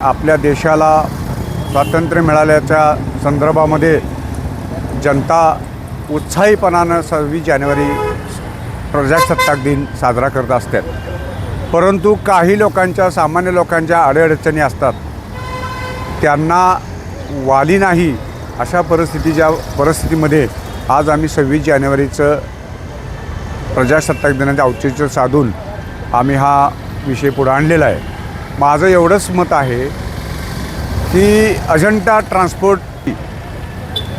आपल्या देशाला स्वातंत्र्य मिळाल्याच्या संदर्भामध्ये जनता उत्साहीपणानं सव्वीस जानेवारी प्रजासत्ताक दिन साजरा करत असतात परंतु काही लोकांच्या सामान्य लोकांच्या अडीअडचणी असतात. त्यांना वाली नाही अशा परिस्थितीच्या परिस्थितीमध्ये आज आम्ही सव्वीस जानेवारीचं प्रजासत्ताक दिनाचं औचित्य साधून आम्ही हा विषय पुढं आणलेला आहे. माझं एवढंच मत आहे की अजंठा ट्रान्सपोर्ट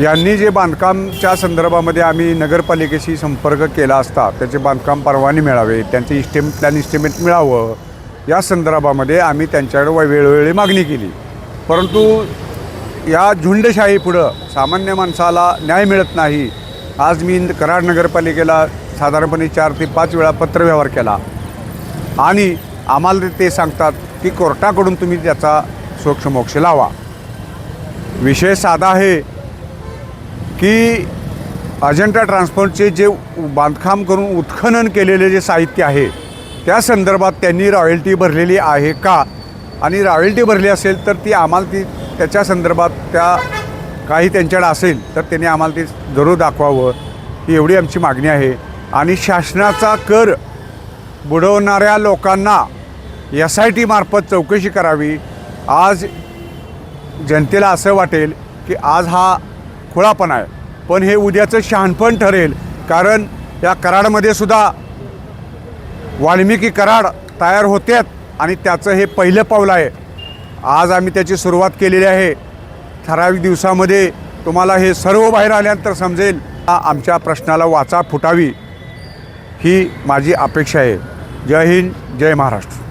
यांनी जे बांधकामच्या संदर्भामध्ये आम्ही नगरपालिकेशी संपर्क केला असता त्याचे बांधकाम परवाने मिळावे त्यांचे इस्टिम प्लॅन इस्टिमेट मिळावं या संदर्भामध्ये आम्ही त्यांच्याकडे वेळोवेळी मागणी केली. परंतु या झुंडशाही पुढं सामान्य माणसाला न्याय मिळत नाही. आज मी कराड नगरपालिकेला साधारणपणे चार ते पाच वेळा पत्रव्यवहार केला. आणि आम्हाला ते सांगतात की कोर्टाकडून तुम्ही त्याचा सोक्षमोक्ष लावा. विषय साधा आहे की अजंठा ट्रान्सपोर्टचे जे बांधकाम करून उत्खनन केलेले जे साहित्य आहे त्या संदर्भात त्यांनी रॉयल्टी भरलेली आहे का? आणि रॉयल्टी भरली असेल तर ती आम्हाला ती त्याच्या संदर्भात त्या काही त्यांच्याकडे असेल तर त्यांनी आम्हाला ती जरूर दाखवावं ही एवढी आमची मागणी आहे. आणि शासनाचा कर बुडवणाऱ्या लोकांना एस आय टीमार्फत चौकशी करावी. आज जनतेला असं वाटेल की आज हा खुळापण आहे. पण हे उद्याचं शहाणपण ठरेल. कारण या कराडमध्ये सुद्धा वाल्मिकी कराड तयार होत्यात आणि त्याचं हे पहिलं पाऊल आहे. आज आम्ही त्याची सुरुवात केलेली आहे. ठराविक दिवसामध्ये तुम्हाला हे सर्व बाहेर आल्यानंतर समजेल. आमच्या प्रश्नाला वाचा फुटावी ही माझी अपेक्षा आहे. जय हिंद जय महाराष्ट्र.